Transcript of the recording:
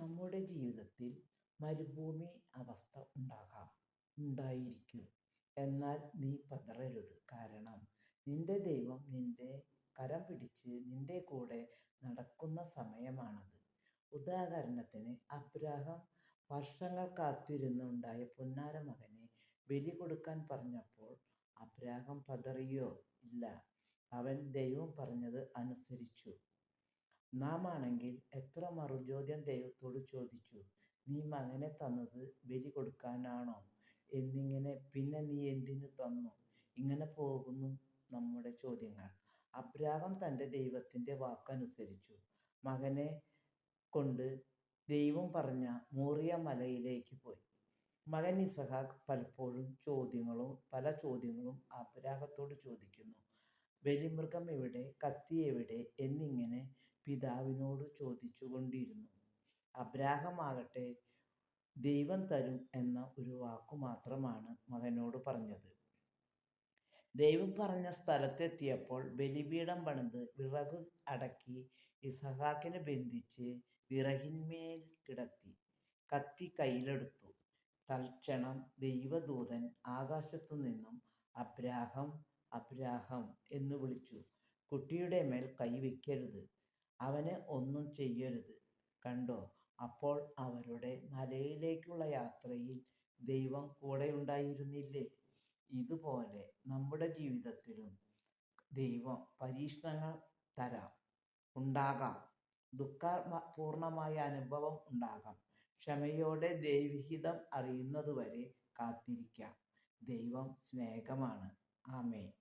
നമ്മുടെ ജീവിതത്തിൽ മരുഭൂമി അവസ്ഥ ഉണ്ടാകാം ഉണ്ടായിരിക്കും. എന്നാൽ നീ പതറരുത്. കാരണം നിന്റെ ദൈവം നിന്റെ കരം പിടിച്ച് നിന്റെ കൂടെ നടക്കുന്ന സമയമാണത്. ഉദാഹരണത്തിന് അബ്രാഹം വർഷങ്ങൾ കാത്തിരുന്നുണ്ടായ പൊന്നാര മകനെ ബലി കൊടുക്കാൻ പറഞ്ഞപ്പോൾ അബ്രാഹം പതറിയോ? ഇല്ല. അവൻ ദൈവം പറഞ്ഞത് അനുസരിച്ചു. നാം ആണെങ്കിൽ എത്ര മറുചോദ്യം ദൈവത്തോട് ചോദിച്ചു? നീ മകനെ തന്നത് ബലി കൊടുക്കാനാണോ? എന്നിങ്ങനെ പിന്നെ നീ എന്തിനു തന്നു? ഇങ്ങനെ പോകുന്നു നമ്മുടെ ചോദ്യങ്ങൾ. അബ്രാഹം തന്റെ ദൈവത്തിന്റെ വാക്കനുസരിച്ചു. മകനെ കൊണ്ട് ദൈവം പറഞ്ഞ മോറിയ മലയിലേക്ക് പോയി. മകൻ ഇസഹാക്ക് പലപ്പോഴും ചോദ്യങ്ങളും പല ചോദ്യങ്ങളും അബ്രാഹത്തോട് ചോദിക്കുന്നു. ബലിമൃഗം എവിടെ? കത്തി എവിടെ? എന്നിങ്ങനെ പിതാവിനോട് ചോദിച്ചു കൊണ്ടിരുന്നു അബ്രാഹം ആകട്ടെ ദൈവം തരും എന്ന ഒരു വാക്കു മാത്രമാണ് മകനോട് പറഞ്ഞത്. ദൈവം പറഞ്ഞ സ്ഥലത്തെത്തിയപ്പോൾ ബലിപീഠം പണിത് വിറക് അടക്കി ഇസഹാക്കിനെ ബന്ധിച്ച് വിറകിന്മേൽ കിടത്തി കത്തി കയ്യിലെടുത്തു. തൽക്ഷണം ദൈവദൂതൻ ആകാശത്തു നിന്നും അബ്രാഹം അബ്രാഹം എന്ന് വിളിച്ചു. കുട്ടിയുടെ മേൽ കൈവയ്ക്കരുത്. അവനെ ഒന്നും ചെയ്യരുത്. കണ്ടോ? അപ്പോൾ അവരുടെ മലയിലേക്കുള്ള യാത്രയിൽ ദൈവം കൂടെ കൂടെയുണ്ടായിരുന്നില്ലേ ഇതുപോലെ നമ്മുടെ ജീവിതത്തിലും ദൈവം പരീക്ഷണങ്ങൾ തരാം. ഉണ്ടാകാം. ദുഃഖപൂർണമായ അനുഭവം ഉണ്ടാകാം. ക്ഷമയോടെ ദൈവഹിതം അറിയുന്നതുവരെ കാത്തിരിക്കാം. ദൈവം സ്നേഹമാണ്. ആമേ